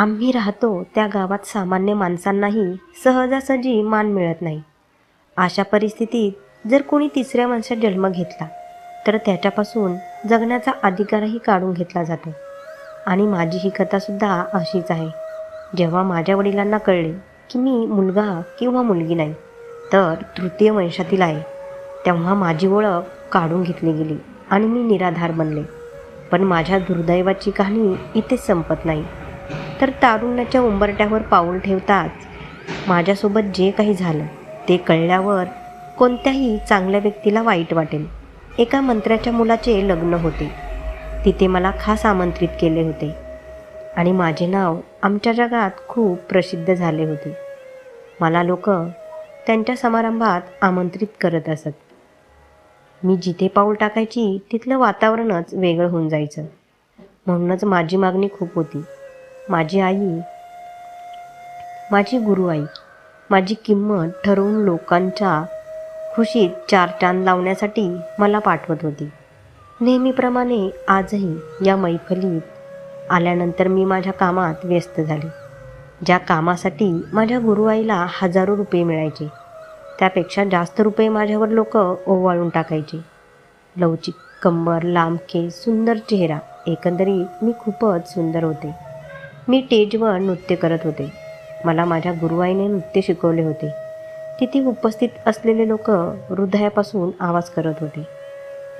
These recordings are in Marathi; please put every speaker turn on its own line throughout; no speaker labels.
आम्ही राहतो त्या गावात सामान्य माणसांनाही सहजासहजी मान मिळत नाही. अशा परिस्थितीत जर कोणी तिसऱ्या माणसात जन्म घेतला तर त्याच्यापासून जगण्याचा अधिकारही काढून घेतला जातो. आणि माझी ही कथासुद्धा अशीच आहे. जेव्हा माझ्या वडिलांना कळले की मी मुलगा किंवा मुलगी नाही तर तृतीय वंशातील आहे तेव्हा माझी ओळख काढून घेतली गेली आणि मी निराधार बनले. पण माझ्या दुर्दैवाची कहाणी इथेच संपत नाही. तर तारुण्याच्या उंबरट्यावर पाऊल ठेवताच माझ्यासोबत जे काही झालं ते कळल्यावर कोणत्याही चांगल्या व्यक्तीला वाईट वाटेल. एका मंत्र्याच्या मुलाचे लग्न होते. तिथे मला खास आमंत्रित केले होते. आणि माझे नाव आमच्या जगात खूप प्रसिद्ध झाले होते. मला लोक त्यांच्या समारंभात आमंत्रित करत असत. मी जिथे पाऊल टाकायची तिथलं वातावरणच वेगळं होऊन जायचं. म्हणूनच माझी मागणी खूप होती. माझी आई माझी गुरुआई माझी किंमत ठरवून लोकांच्या खुशीत चार चांद लावण्यासाठी मला पाठवत होती. नेहमीप्रमाणे आजही या मैफलीत आल्यानंतर मी माझ्या कामात व्यस्त झाले. ज्या कामासाठी माझ्या गुरुआईला हजारो रुपये मिळायचे त्यापेक्षा जास्त रुपये माझ्यावर लोक ओवाळून टाकायचे. लवचिक कंबर लांब केस सुंदर चेहरा एकंदरीत मी खूपच सुंदर होते. मी टेजवर नृत्य करत होते. मला माझ्या गुरुआईने नृत्य शिकवले होते. तिथे उपस्थित असलेले लोक हृदयापासून आवाज करत होते.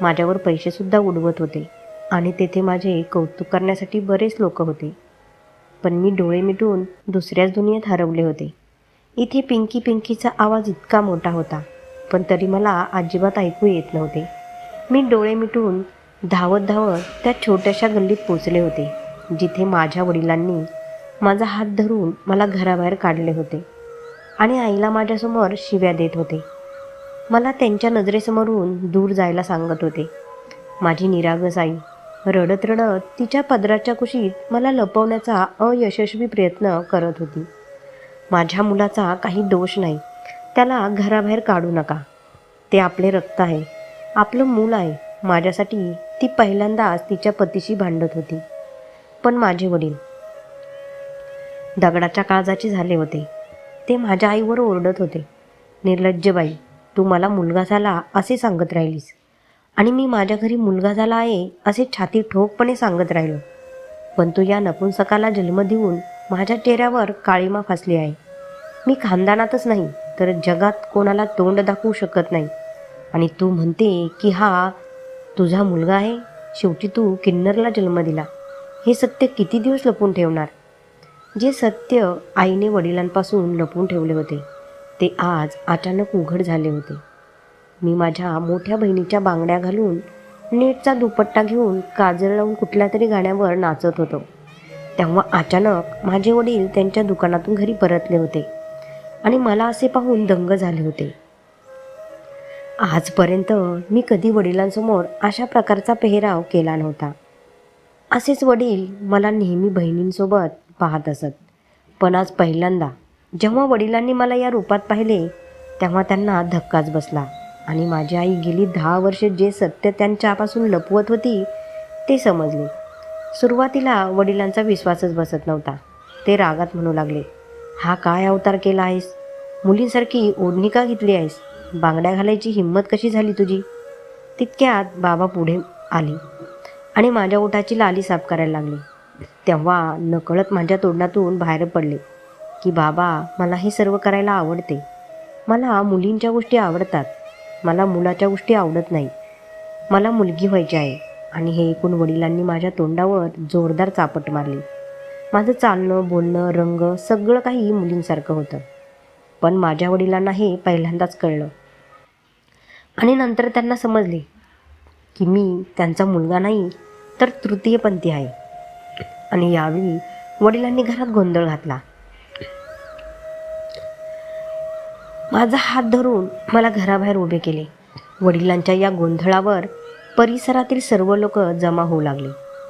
माझ्यावर पैसेसुद्धा उडवत होते आणि तेथे माझे कौतुक करण्यासाठी बरेच लोक होते. पण मी डोळे मिटून दुसऱ्याच दुनियेत हरवले होते. इथे पिंकी पिंकीचा आवाज इतका मोठा होता पण तरी मला अजिबात ऐकू येत नव्हते. मी डोळे मिटून धावत धावत त्या छोट्याशा गल्लीत पोचले होते. जिथे माझ्या वडिलांनी माझा हात धरून मला घराबाहेर काढले होते आणि आईला माझ्यासमोर शिव्या देत होते. मला त्यांच्या नजरेसमोरून दूर जायला सांगत होते. माझी निरागस आई रडत रडत तिच्या पदराच्या कुशीत मला लपवण्याचा अयशस्वी प्रयत्न करत होती. माझ्या मुलाचा काही दोष नाही. त्याला घराबाहेर काढू नका. ते आपले रक्त आहे. आपलं मूल आहे. माझ्यासाठी ती पहिल्यांदाच तिच्या पतीशी भांडत होती. पण माझे वडील. दगडाच्या काळजाचे झाले होते. ते माझ्या आईवर ओरडत होते. निर्लज्जबाई तू मला मुलगा झाला असे सांगत राहिलीस. आणि मी माझ्या घरी मुलगा झाला आहे असे छाती ठोकपणे सांगत राहिलो. पण तू या नपुंसकाला जन्म देऊन माझ्या चेहऱ्यावर काळीमा फासली आहे. मी खानदानातच नाही तर जगात कोणाला तोंड दाखवू शकत नाही. आणि तू म्हणते की हा तुझा मुलगा आहे. शेवटी तू किन्नरला जन्म दिला. हे सत्य किती दिवस लपून ठेवणार? जे सत्य आईने वडिलांपासून लपून ठेवले होते ते आज अचानक उघड झाले होते. मी माझ्या मोठ्या बहिणीच्या बांगड्या घालून नेटचा दुपट्टा घेऊन काजळ लावून कुठल्या तरी गाण्यावर नाचत होतो. तेव्हा अचानक माझे वडील त्यांच्या दुकानातून घरी परतले होते आणि मला असे पाहून दंग झाले होते. आजपर्यंत मी कधी वडिलांसमोर अशा प्रकारचा पेहराव केला नव्हता. असेच वडील मला नेहमी बहिणींसोबत पाहत असत. पण आज पहिल्यांदा जेव्हा वडिलांनी मला या रूपात पाहिले तेव्हा त्यांना धक्काच बसला आणि माझी आई गेली दहा वर्षे जे सत्य त्यांच्यापासून लपवत होती ते समजले. सुरुवातीला वडिलांचा विश्वासच बसत नव्हता. ते रागात म्हणू लागले हा काय अवतार केला आहेस? मुलींसारखी ओढणी का घेतली आहेस? बांगड्या घालायची हिंमत कशी झाली तुझी? तितक्यात बाबा पुढे आले. आणि माझ्या ओठाची लाली साफ करायला लागली. तेव्हा नकळत माझ्या तोंडातून बाहेर पडले की बाबा मला हे सर्व करायला आवडते. मला मुलींच्या गोष्टी आवडतात. मला मुलाच्या गोष्टी आवडत नाही. मला मुलगी व्हायची आहे. आणि हे ऐकून वडिलांनी माझ्या तोंडावर जोरदार चापट मारली. माझं चालणं बोलणं रंग सगळं काही मुलींसारखं होतं. पण माझ्या वडिलांना हे पहिल्यांदाच कळलं. आणि नंतर त्यांना समजले की मी त्यांचा मुलगा नाही तर तृतीयपंथी आहे. आणि यावेळी वडिलांनी घरात गोंधळ घातला. माझा हात धरून मला घराबाहेर उभे केले. वडिलांच्या या गोंधळावर परिसरातील सर्व लोक जमा होऊ लागले.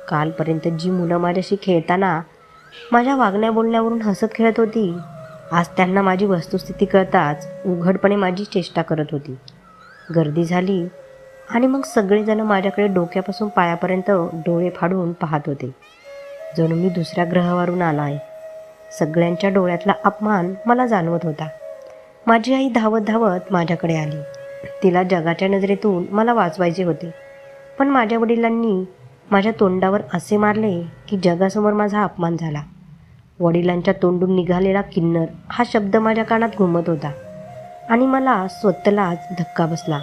कालपर्यंत जी मुलं माझ्याशी खेळताना माझ्या वागण्या बोलण्यावरून हसत खेळत होती आज त्यांना माझी वस्तुस्थिती कळताच उघडपणे माझी चेष्टा करत होती. गर्दी झाली आणि मग सगळेजण माझ्याकडे डोक्यापासून पायापर्यंत डोळे फाडून पाहत होते. जणू मी दुसऱ्या ग्रहावरून आला आहे. सगळ्यांच्या डोळ्यातला अपमान मला जाणवत होता. माझी आई धावत धावत माझ्याकडे आली. तिला जगाच्या नजरेतून मला वाचवायचे होते. पण माझ्या वडिलांनी माझ्या तोंडावर असे मारले की जगासमोर माझा अपमान झाला. वडिलांच्या तोंडून निघालेला किन्नर हा शब्द माझ्या कानात घुमत होता आणि मला स्वतःलाच धक्का बसला.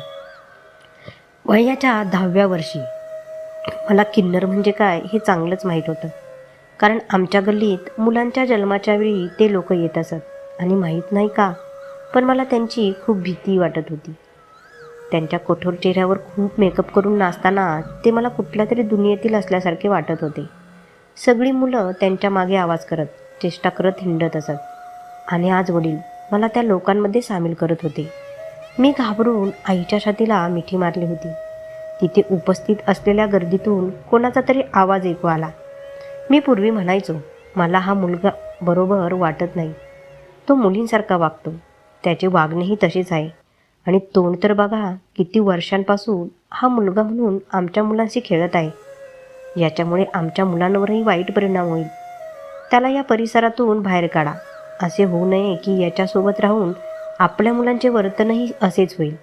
वयाच्या दहाव्या वर्षी. मला किन्नर म्हणजे काय हे चांगलंच माहीत होतं. कारण आमच्या गल्लीत मुलांच्या जन्माच्या वेळी ते लोक येत असत आणि माहीत नाही का पण मला त्यांची खूप भीती वाटत होती. त्यांच्या कठोर चेहऱ्यावर खूप मेकअप करून नाचताना ते मला कुठल्या तरी दुनियेतील असल्यासारखे वाटत होते. सगळी मुलं त्यांच्या मागे आवाज करत चेष्टा करत हिंडत असत. आणि आज वडील मला त्या लोकांमध्ये सामील करत होते. मी घाबरून आईच्या छातीला मिठी मारली होती. तिथे उपस्थित असलेल्या गर्दीतून कोणाचा तरी आवाज ऐकू आला. मी पूर्वी म्हणायचो मला हा मुलगा बरोबर वाटत नाही. तो मुलींसारखा वागतो. त्याचे वागणेही तसेच आहे. आणि तोंड तर बघा किती वर्षांपासून हा मुलगा म्हणून आमच्या मुलांशी खेळत आहे. याच्यामुळे आमच्या मुलांवरही वाईट परिणाम होईल. त्याला या परिसरातून बाहेर काढा. असे होऊ नये की याच्यासोबत राहून आपल्या मुलांचे वर्तनही असेच होईल.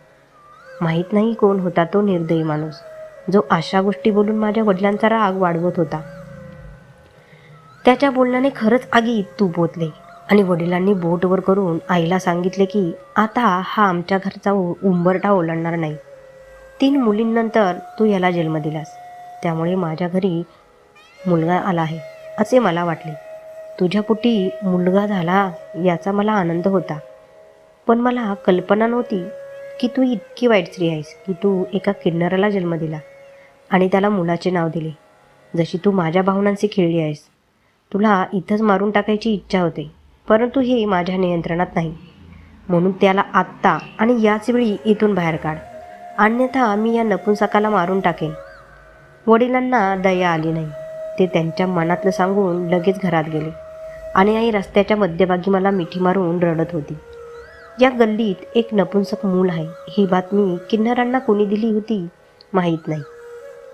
माहीत नाही कोण होता तो निर्दयी माणूस जो अशा गोष्टी बोलून माझ्या वडिलांचा राग वाढवत होता. त्याच्या बोलण्याने खरंच आगीत तूप ओतले आणि वडिलांनी बोटवर करून आईला सांगितले की आता हा आमच्या घरचा उंबरटा ओलांडणार नाही. तीन मुलींनंतर तू याला जन्म दिलास. त्यामुळे माझ्या घरी मुलगा आला आहे असे मला वाटले. तुझ्या पोटी मुलगा झाला याचा मला आनंद होता. पण मला कल्पना नव्हती की तू इतकी वाईट स्त्री आहेस की तू एका किन्नराला जन्म दिला आणि त्याला मुलाचे नाव दिले. जशी तू माझ्या भावनांशी खेळली आहेस तुला इथंच मारून टाकायची इच्छा होते परंतु हे माझ्या नियंत्रणात नाही. म्हणून त्याला आत्ता आणि याच वेळी इथून बाहेर काढ. अन्यथा मी या नपुंसकाला मारून टाकेन. वडिलांना दया आली नाही. ते त्यांच्या मनातलं सांगून लगेच घरात गेले आणि आई रस्त्याच्या मध्यभागी मला मिठी मारून रडत होती. या गल्लीत एक नपुंसक मूल आहे. ही बातमी किन्नरांना कोणी दिली होती माहीत नाही.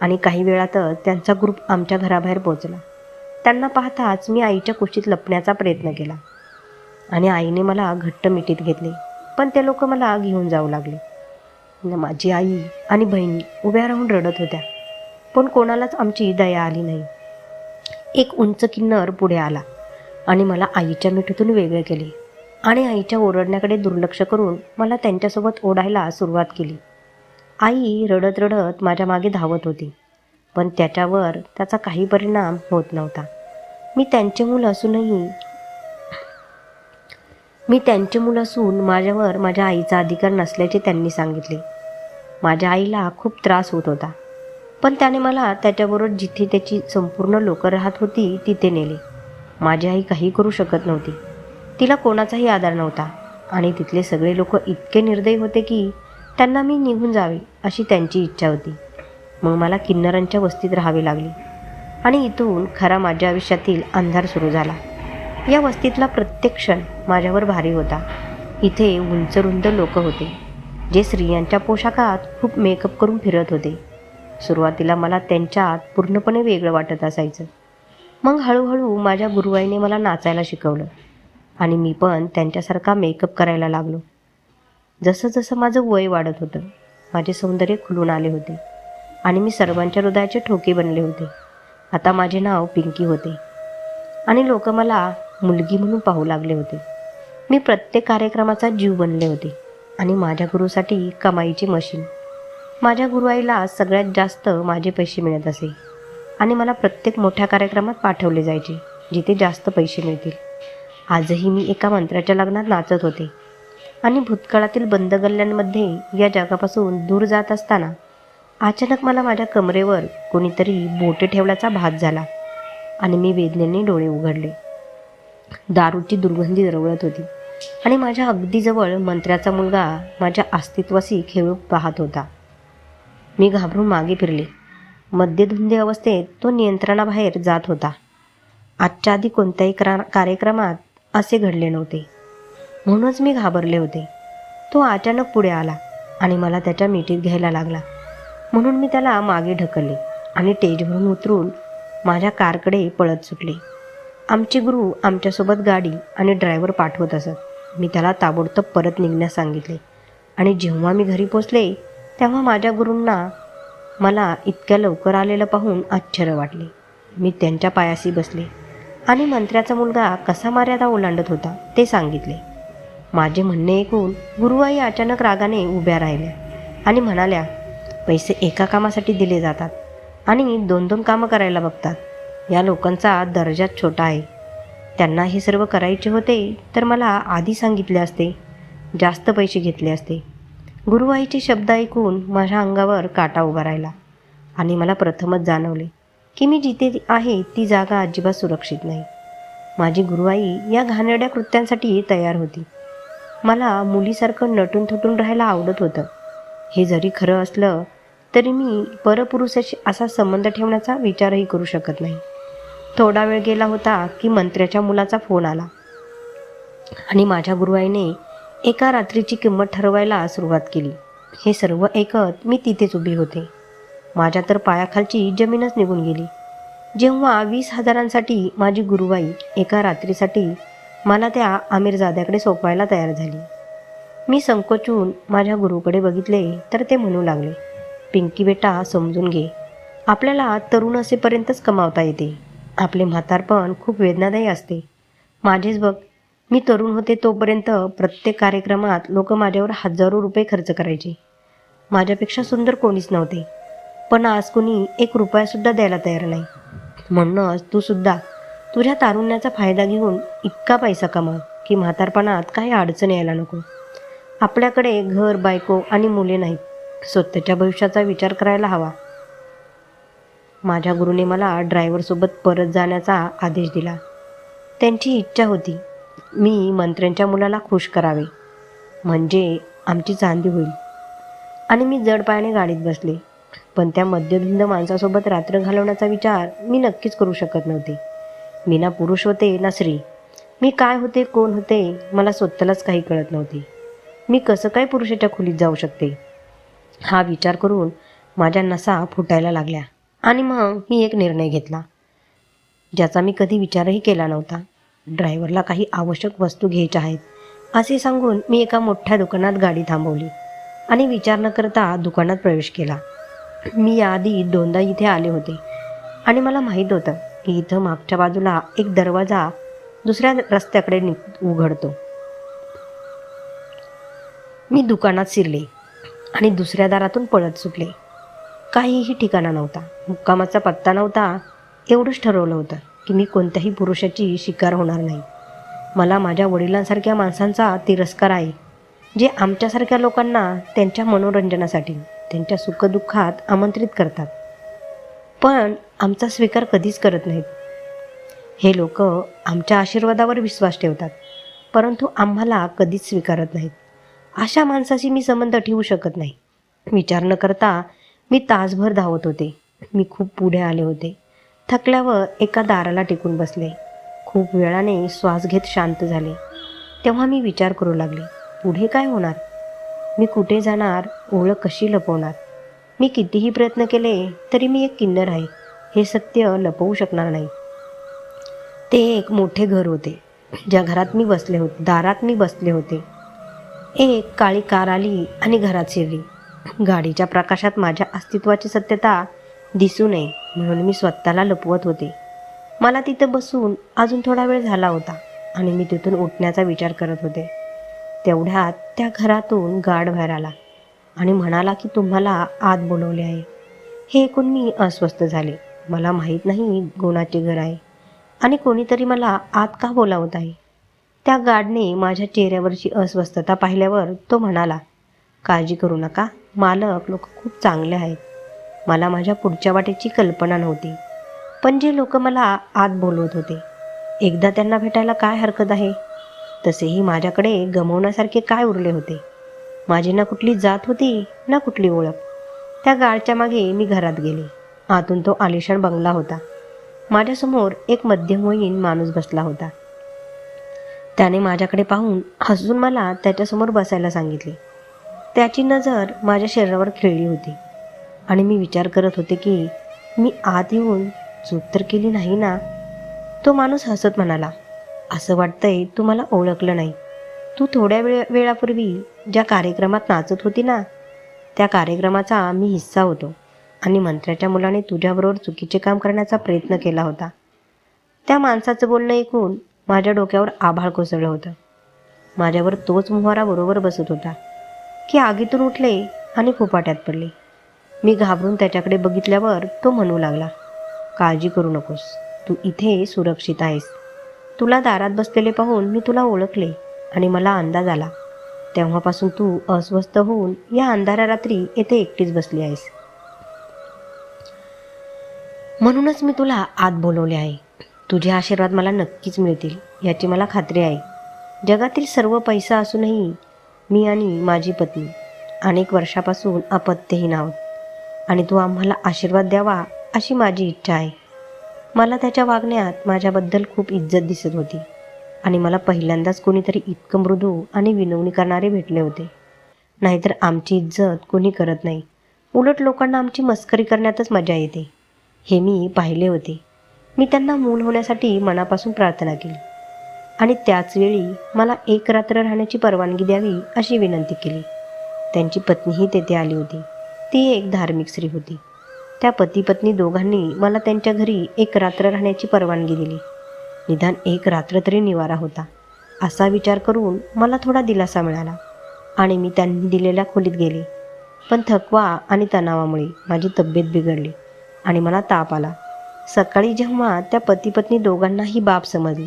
आणि काही वेळातच त्यांचा ग्रुप आमच्या घराबाहेर पोचला त्यांना पाहताच मी आईच्या कुशीत लपण्याचा प्रयत्न केला. आणि आईने मला घट्ट मिठीत घेतले. पण ते लोक मला घेऊन जाऊ लागले. न माझी आई आणि बहिणी उभ्या राहून रडत होत्या. पण कोणालाच आमची दया आली नाही. एक उंच किन्नर पुढे आला आणि मला आईच्या मिठीतून वेगळे केले. आणि आईच्या ओरडण्याकडे दुर्लक्ष करून मला त्यांच्यासोबत ओढायला सुरुवात केली. आई रडत रडत माझ्या मागे धावत होती पण त्याच्यावर त्याचा काही परिणाम होत नव्हता. मी त्यांचे मूल असूनही मी त्यांचे मूल असून माझ्यावर माझ्या आईचा अधिकार नसल्याचे त्यांनी सांगितले. माझ्या आईला खूप त्रास होत होता पण त्याने मला त्याच्याबरोबर जिथे त्याची संपूर्ण लोकं राहत होती तिथे नेले. माझी आई काही करू शकत नव्हती. तिला कोणाचाही आधार नव्हता. आणि तिथले सगळे लोक इतके निर्दयी होते की त्यांना मी निघून जावे अशी त्यांची इच्छा होती. मग मला किन्नरांच्या वस्तीत राहावी लागली. आणि इथून खरा माझ्या आयुष्यातील अंधार सुरू झाला. या वस्तीतला प्रत्येक क्षण माझ्यावर भारी होता. इथे उंच रुंद लोक होते जे स्त्रियांच्या पोशाखात खूप मेकअप करून फिरत होते. सुरुवातीला मला त्यांच्यात पूर्णपणे वेगळं वाटत असायचं. मग हळूहळू माझ्या गुरुवाईने मला नाचायला शिकवलं. आणि मी पण त्यांच्यासारखा मेकअप करायला लागलो. जसं जसं माझं वय वाढत होतं माझे सौंदर्य खुलून आले होते आणि मी सर्वांच्या हृदयाचे ठोके बनले होते. आता माझे नाव पिंकी होते. आणि लोक मला मुलगी म्हणून पाहू लागले होते. मी प्रत्येक कार्यक्रमाचा जीव बनले होते आणि माझ्या गुरुसाठी कमाईची मशीन. माझ्या गुरुआईला सगळ्यात जास्त माझे पैसे मिळत असे आणि मला प्रत्येक मोठ्या कार्यक्रमात पाठवले जायचे जिथे जास्त पैसे मिळतील. आजही मी एका मंत्र्याच्या लग्नात नाचत होते. आणि भूतकाळातील बंद गल्ल्यांमध्ये या जगापासून दूर जात असताना अचानक मला माझ्या कमरेवर कोणीतरी बोटे ठेवल्याचा भास झाला आणि मी वेदनेने डोळे उघडले. दारूची दुर्गंधी दरवळत होती आणि माझ्या अगदी जवळ मंत्र्याचा मुलगा माझ्या अस्तित्वाशी खेळून पाहत होता. मी घाबरून मागे फिरले. मध्यधुंदी अवस्थेत तो नियंत्रणाबाहेर जात होता. आजच्या आधी कोणत्याही क्रा कार्यक्रमात असे घडले नव्हते. म्हणूनच मी घाबरले होते. तो अचानक पुढे आला आणि मला त्याच्या मिठीत घ्यायला लागला. म्हणून मी त्याला मागे ढकलले आणि टेजवरून उतरून माझ्या कारकडे पळत सुटले. आमचे गुरु आमच्यासोबत गाडी आणि ड्रायव्हर पाठवत असत. मी त्याला ताबडतोब परत निघण्यास सांगितले. आणि जेव्हा मी घरी पोचले तेव्हा माझ्या गुरूंना मला इतक्या लवकर आलेलं पाहून आश्चर्य वाटले. मी त्यांच्या पायाशी बसले. आणि मंत्र्याचा मुलगा कसा मर्यादा ओलांडत होता ते सांगितले. माझे म्हणणे ऐकून गुरुवाई अचानक रागाने उभ्या राहिल्या आणि म्हणाल्या पैसे एका कामासाठी दिले जातात आणि दोन दोन कामं करायला बघतात. या लोकांचा दर्जाच छोटा आहे. त्यांना हे सर्व करायचे होते तर मला आधी सांगितले असते जास्त पैसे घेतले असते. गुरुवाईचे शब्द ऐकून माझ्या अंगावर काटा उभा राहिला आणि मला प्रथमच जाणवले की मी जिथे आहे ती जागा अजिबात सुरक्षित नाही. माझी गुरुवाई या घाणेरड्या कृत्यांसाठी तयार होती. मला मुलीसारखं नटून थटून राहायला आवडत होतं. हे जरी खरं असलं तरी मी परपुरुषाशी असा संबंध ठेवण्याचा विचारही करू शकत नाही. थोडा वेळ गेला होता की मंत्र्याच्या मुलाचा फोन आला. आणि माझ्या गुरुआईने एका रात्रीची किंमत ठरवायला सुरुवात केली. हे सर्व ऐकत मी तिथेच उभी होते. माझ्या तर पायाखालची जमीनच निघून गेली. जेव्हा वीस हजारांसाठी माझी गुरुवाई एका रात्रीसाठी मला त्या आमिरजाद्याकडे सोपवायला तयार झाली. मी संकोचून माझ्या गुरुकडे बघितले तर ते म्हणू लागले पिंकी बेटा समजून घे. आपल्याला तरुण असेपर्यंतच कमावता येते. आपले म्हातारपण खूप वेदनादायी असते. माझेच बघ मी तरुण होते तोपर्यंत प्रत्येक कार्यक्रमात लोक माझ्यावर हजारो रुपये खर्च करायचे. माझ्यापेक्षा सुंदर कोणीच नव्हते. पण आज कुणी एक रुपयासुद्धा द्यायला तयार नाही. म्हणूनच तू सुद्धा तुझ्या तारुण्याचा फायदा घेऊन इतका पैसा कमाव की म्हातारपणात काही अडचण यायला नको. आपल्याकडे घर बायको आणि मुले नाहीत. स्वतःच्या भविष्याचा विचार करायला हवा. माझ्या गुरुने मला ड्रायव्हरसोबत परत जाण्याचा आदेश दिला. त्यांची इच्छा होती मी मंत्र्यांच्या मुलाला खुश करावे. म्हणजे आमची चांदी होईल. आणि मी जड पायाने गाडीत बसले. पण त्या मद्यधुंद माणसासोबत रात्र घालवण्याचा विचार मी नक्कीच करू शकत नव्हते. मी ना पुरुष होते ना स्त्री. मी काय होते कोण होते मला स्वतःलाच काही कळत नव्हते. मी कसं काय पुरुषाच्या खोलीत जाऊ शकते? हा विचार करून माझ्या नसा फुटायला लागल्या आणि मग मी एक निर्णय घेतला ज्याचा मी कधी विचारही केला नव्हता. ड्रायव्हरला काही आवश्यक वस्तू घ्यायच्या आहेत असे सांगून मी एका मोठ्या दुकानात गाडी थांबवली आणि विचार न करता दुकानात प्रवेश केला. मी याआधी दोनदा इथे आले होते. आणि मला माहीत होतं की इथं मागच्या बाजूला एक दरवाजा दुसऱ्या रस्त्याकडे नि उघडतो. मी दुकानात शिरले आणि दुसऱ्या दारातून पळत सुटले. काहीही ठिकाणा नव्हता. मुक्कामाचा पत्ता नव्हता. एवढंच ठरवलं होतं की मी कोणत्याही पुरुषाची शिकार होणार नाही. मला माझ्या वडिलांसारख्या माणसांचा तिरस्कार आहे जे आमच्यासारख्या लोकांना त्यांच्या मनोरंजनासाठी. त्यांच्या सुखदुःखात आमंत्रित करतात. पण आमचा स्वीकार कधीच करत नाहीत. हे लोक आमच्या आशीर्वादावर विश्वास ठेवतात परंतु आम्हाला कधीच स्वीकारत नाहीत. अशा माणसाशी मी संबंध ठेवू शकत नाही. विचार न करता मी तासभर धावत होते. मी खूप पुढे आले होते. थकल्यावर एका दाराला टिकून बसले. खूप वेळाने श्वास घेत शांत झाले. तेव्हा मी विचार करू लागले पुढे काय होणार? मी कुठे जाणार ओळख कशी लपवणार? मी कितीही प्रयत्न केले तरी मी एक किन्नर आहे. हे सत्य लपवू शकणार नाही. ते एक मोठे घर होते ज्या घरात मी बसले होते दारात मी बसले होते. एक काळी कार आली आणि घरात शिरली. गाडीच्या प्रकाशात माझ्या अस्तित्वाची सत्यता दिसू नये म्हणून मी स्वतःला लपवत होते. मला तिथं बसून अजून थोडा वेळ झाला होता आणि मी तिथून उठण्याचा विचार करत होते. तेवढ्यात त्या घरातून गार्ड बाहेर आला आणि म्हणाला की तुम्हाला आत बोलवले आहे. हे ऐकून मी अस्वस्थ झाले. मला माहीत नाही कोणाचे घर आहे आणि कोणीतरी मला आत का बोलावत आहे? त्या गार्डने माझ्या चेहऱ्यावरची अस्वस्थता पाहिल्यावर तो म्हणाला काळजी करू नका. मालक लोक खूप चांगले आहेत. मला माझ्या पुढच्या वाटेची कल्पना नव्हती. पण जे लोक मला आत बोलवत होते एकदा त्यांना भेटायला काय हरकत आहे? तसेही माझ्याकडे गमवण्यासारखे काय उरले होते? माझी ना कुठली जात होती ना कुठली ओळख. त्या गाळच्या मागे मी घरात गेले. आतून तो आलिशान बंगला होता. माझ्यासमोर एक मध्यमवयीन माणूस बसला होता. त्याने माझ्याकडे पाहून हसून मला त्याच्यासमोर बसायला सांगितले. त्याची नजर माझ्या शरीरावर खेळली होती आणि मी विचार करत होते की मी आत येऊन चूक तर केली नाही ना? तो माणूस हसत म्हणाला असं वाटतंय तू मला ओळखलं नाही. तू थोड्या वेळ वेळापूर्वी ज्या कार्यक्रमात नाचत होती ना त्या कार्यक्रमाचा मी हिस्सा होतो आणि मंत्र्याच्या मुलाने तुझ्याबरोबर चुकीचे काम करण्याचा प्रयत्न केला होता. त्या माणसाचं बोलणं ऐकून माझ्या डोक्यावर आभाळ कोसळलं होतं. माझ्यावर तोच मुहारा बरोबर बसत होता की आगीतून उठले आणि फुपाट्यात पडले. मी घाबरून त्याच्याकडे बघितल्यावर तो म्हणू लागला काळजी करू नकोस. तू इथे सुरक्षित आहेस. तुला दारात बसलेले पाहून मी तुला ओळखले आणि मला अंदाज आला. तेव्हापासून तू अस्वस्थ होऊन या अंधारा रात्री येथे एकटीच बसली आहेस. म्हणूनच मी तुला आत बोलवले आहे. तुझे आशीर्वाद मला नक्कीच मिळतील याची मला खात्री आहे. जगातील सर्व पैसा असूनही मी आणि माझी पत्नी अनेक वर्षापासून अपत्यहीन आहोत आणि तू आम्हाला आशीर्वाद द्यावा अशी माझी इच्छा आहे. मला त्याच्या वागण्यात माझ्याबद्दल खूप इज्जत दिसत होती. आणि मला पहिल्यांदाच कोणीतरी इतकं मृदू आणि विनवणी करणारे भेटले होते. नाहीतर आमची इज्जत कोणी करत नाही. उलट लोकांना आमची मस्करी करण्यातच मजा येते. हे मी पाहिले होते. मी त्यांना मूल होण्यासाठी मनापासून प्रार्थना केली. आणि त्याचवेळी मला एक रात्र राहण्याची परवानगी द्यावी अशी विनंती केली. त्यांची पत्नीही तेथे आली होती. ती एक धार्मिक स्त्री होती. त्या पती पत्नी दोघांनी मला त्यांच्या घरी एक रात्र राहण्याची परवानगी दिली. निदान एक रात्र तरी निवारा होता. असा विचार करून मला थोडा दिलासा मिळाला आणि मी त्यांनी दिलेल्या खोलीत गेले. पण थकवा आणि तणावामुळे माझी तब्येत बिघडली आणि मला ताप आला. सकाळी जेव्हा त्या पती पत्नी दोघांनाही बाब समजली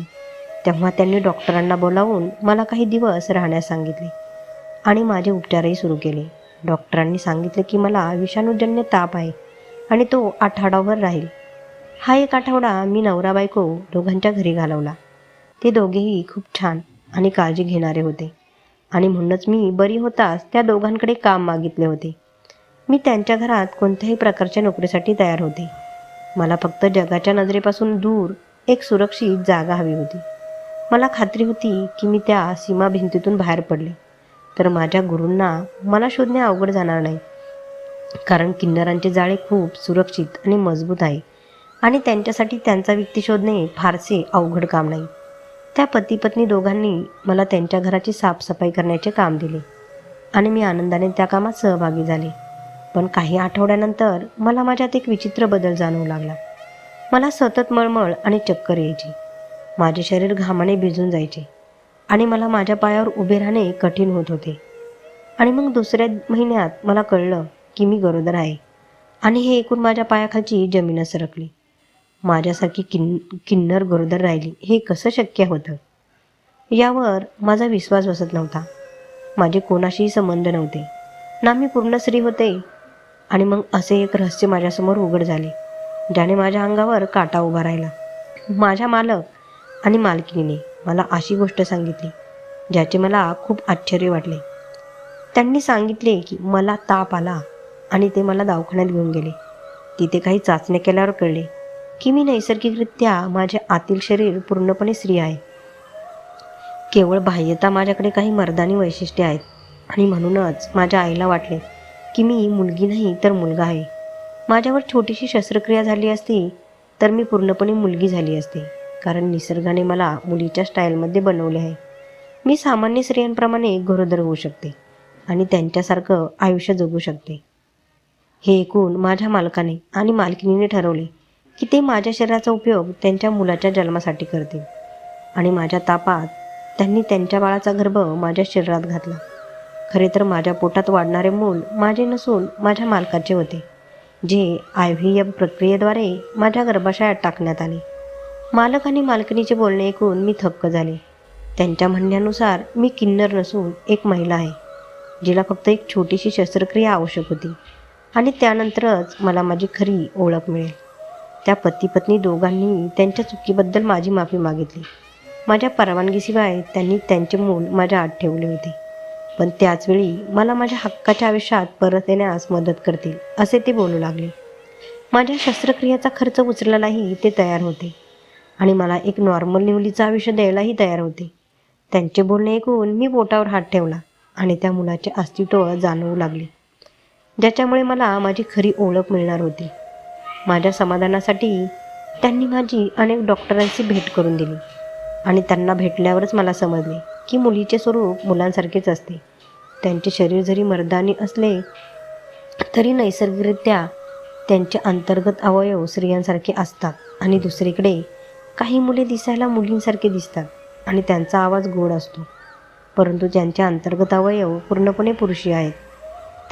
तेव्हा त्यांनी डॉक्टरांना बोलावून मला काही दिवस राहण्यास सांगितले आणि माझे उपचारही सुरू केले. डॉक्टरांनी सांगितले की मला विषाणूजन्य ताप आहे. आणि तो आठवडाभर राहील. हा एक आठवडा मी नवरा बायको दोघांच्या घरी घालवला. ते दोघेही खूप छान आणि काळजी घेणारे होते. आणि म्हणूनच मी बरी होताच त्या दोघांकडे काम मागितले होते. मी त्यांच्या घरात कोणत्याही प्रकारच्या नोकरीसाठी तयार होते. मला फक्त जगाच्या नजरेपासून दूर एक सुरक्षित जागा हवी होती. मला खात्री होती की मी त्या सीमा भिंतीतून बाहेर पडले. तर माझ्या गुरूंना मला शोधणे अवघड जाणार नाही. कारण किन्नरांचे जाळे खूप सुरक्षित आणि मजबूत आहे. आणि त्यांच्यासाठी त्यांचा व्यक्ती शोधणे फारसे अवघड काम नाही. त्या पती पत्नी दोघांनी मला त्यांच्या घराची साफसफाई करण्याचे काम दिले. आणि मी आनंदाने त्या कामात सहभागी झाले. पण काही आठवड्यानंतर मला माझ्यात एक विचित्र बदल जाणवू लागला. मला सतत मळमळ आणि चक्कर यायची. माझे शरीर घामाने भिजून जायचे. आणि मला माझ्या पायावर उभे राहणे कठीण होत होते. आणि मग दुसऱ्या महिन्यात मला कळलं की मी गरोदर आहे. आणि हे ऐकून माझ्या पायाखालची जमीनच सरकली. माझ्यासारखी किन किन्नर गरोदर राहिली. हे कसं शक्य होतं? यावर माझा विश्वास बसत नव्हता. माझे कोणाशीही संबंध नव्हते. ना मी पूर्ण स्त्री होते. आणि मग असे एक रहस्य माझ्यासमोर उघड झाले. ज्याने माझ्या अंगावर काटा उभा राहिला. माझ्या मालक आणि मालकिनीने मला अशी गोष्ट सांगितली ज्याचे मला खूप आश्चर्य वाटले. त्यांनी सांगितले की मला ताप आला. आणि ते मला दवाखान्यात घेऊन गेले. तिथे काही चाचण्या केल्यावर कळले की मी नैसर्गिकरित्या माझे आतील शरीर पूर्णपणे स्त्री आहे. केवळ बाह्यता माझ्याकडे काही मर्दानी वैशिष्ट्ये आहेत आणि म्हणूनच माझ्या आईला वाटले की मी मुलगी नाही तर मुलगा आहे. माझ्यावर छोटीशी शस्त्रक्रिया झाली असती तर मी पूर्णपणे मुलगी झाली असते कारण निसर्गाने मला मुलीच्या स्टाईलमध्ये बनवले आहे. मी सामान्य स्त्रियांप्रमाणे गरोदर होऊ शकते आणि त्यांच्यासारखं आयुष्य जगू शकते. हे ऐकून माझ्या मालकाने आणि मालकिनीने ठरवले की ते माझ्या शरीराचा उपयोग त्यांच्या मुलाच्या जन्मासाठी करतील. आणि माझ्या तापात त्यांनी त्यांच्या बाळाचा गर्भ माझ्या शरीरात घातला. खरे तर माझ्या पोटात वाढणारे मूल माझे नसून माझ्या मालकाचे होते जे आय व्ही एफ प्रक्रियेद्वारे माझ्या गर्भाशयात टाकण्यात आले. मालक आणि मालकिनीचे बोलणे ऐकून मी थक्क झाले. त्यांच्या म्हणण्यानुसार मी किन्नर नसून एक महिला आहे जिला फक्त एक छोटीशी शस्त्रक्रिया आवश्यक होती. आणि त्यानंतरच मला माझी खरी ओळख मिळेल. त्या पती पत्नी दोघांनी त्यांच्या चुकीबद्दल माझी माफी मागितली. माझ्या परवानगीशिवाय त्यांनी त्यांचे मूल माझ्या आत ठेवले होते. पण त्याचवेळी मला माझ्या हक्काच्या आयुष्यात परत येण्यास मदत करतील असे ते बोलू लागले. माझ्या शस्त्रक्रियेचा खर्च उचलायलाही ते तयार होते. आणि मला एक नॉर्मल निवलीचं आयुष्य द्यायलाही तयार होते. त्यांचे बोलणे ऐकून मी बोटावर हात ठेवला आणि त्या मुलाचे अस्तित्व जाणवू लागले. ज्याच्यामुळे मला माझी खरी ओळख मिळणार होती. माझ्या समाधानासाठी त्यांनी माझी अनेक डॉक्टरांची भेट करून दिली आणि त्यांना भेटल्यावरच मला समजले की मुलीचे स्वरूप मुलांसारखेच असते. त्यांचे शरीर जरी मर्दानी असले तरी नैसर्गिकरित्या त्यांचे अंतर्गत अवयव स्त्रियांसारखे असतात आणि दुसरीकडे काही मुले दिसायला मुलींसारखे दिसतात आणि त्यांचा आवाज गोड असतो. परंतु ज्यांचे अंतर्गत अवयव पूर्णपणे पुरुषी आहेत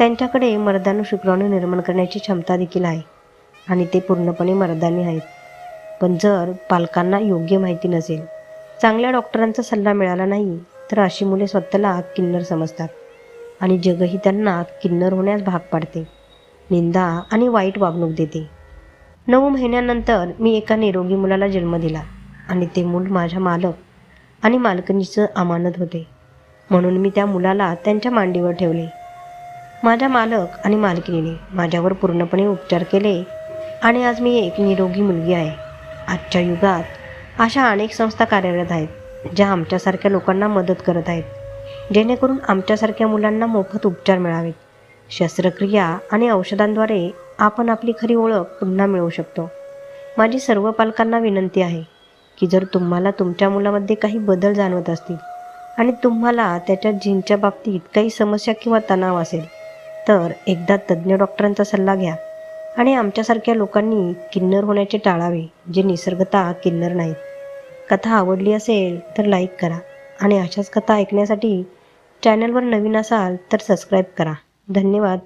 त्यांच्याकडे मर्दानू शुक्राणू निर्माण करण्याची क्षमता देखील आहे. आणि ते पूर्णपणे मर्दानी आहेत. पण जर पालकांना योग्य माहिती नसेल चांगल्या डॉक्टरांचा सल्ला मिळाला नाही तर अशी मुले स्वतःला किन्नर समजतात. आणि जगही त्यांना किन्नर होण्यास भाग पाडते. निंदा आणि वाईट वागणूक देते. नऊ महिन्यानंतर मी एका निरोगी मुलाला जन्म दिला. आणि ते मूल माझ्या मालक आणि मालकनीचं अमानत होते. म्हणून मी त्या मुलाला त्यांच्या मांडीवर ठेवले. माझ्या मालक आणि मालकिनीने माझ्यावर पूर्णपणे उपचार केले आणि आज मी एक निरोगी मुलगी आहे. आजच्या युगात अशा अनेक संस्था कार्यरत आहेत ज्या आमच्यासारख्या लोकांना मदत करत आहेत जेणेकरून आमच्यासारख्या मुलांना मोफत उपचार मिळावेत. शस्त्रक्रिया आणि औषधांद्वारे आपण आपली खरी ओळख पुन्हा मिळवू शकतो. माझी सर्व पालकांना विनंती आहे की जर तुम्हाला तुमच्या मुलामध्ये काही बदल जाणवत असतील आणि तुम्हाला त्याच्या जीनच्या बाबतीत काही समस्या किंवा तणाव असेल तर एकदा तज्ज्ञ डॉक्टरांचा सल्ला घ्या आणि आमच्यासारख्या लोकांनी किन्नर होण्याचे टाळावे जे निसर्गता किन्नर नाहीत. कथा आवडली असेल तर लाईक करा आणि अशाच कथा ऐकण्यासाठी चॅनलवर नवीन असाल तर सबस्क्राईब करा. धन्यवाद.